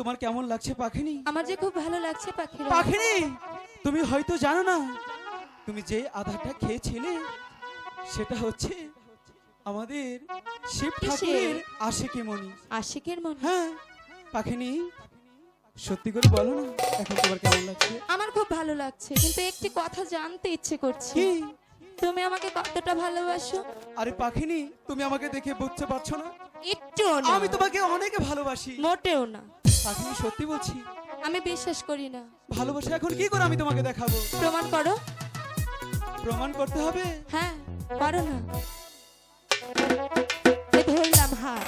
তোমার কেমন লাগছে পাখিনি? আমার যে খুব ভালো লাগছে পাখিরা। পাখিনি? তুমি হয়তো জানো না তুমি যে আধারটা খেয়েছিলে সেটা হচ্ছে আমাদের শিব ঠাকুরের আশিকি মণি। আশিকের মন হ্যাঁ পাখিনি সত্যি করে বলো না এখন তোমার কেমন লাগছে? আমার খুব ভালো লাগছে কিন্তু একটি কথা জানতে ইচ্ছে করছে। তুমি আমাকে কতটা ভালোবাসো? আরে পাখিনি তুমি আমাকে দেখে বুঝতে পারছ না। একটু আমি তোমাকে অনেক ভালোবাসি। মোটেও না। পাখিনি সত্যি বলছি। আমি বিশ্বাস করি না। ভালোবাসা এখন কি করে আমি তোমাকে দেখাবো? প্রমাণ করো। প্রমাণ করতে হবে? হ্যাঁ পারো না। এই ধরলাম হাত।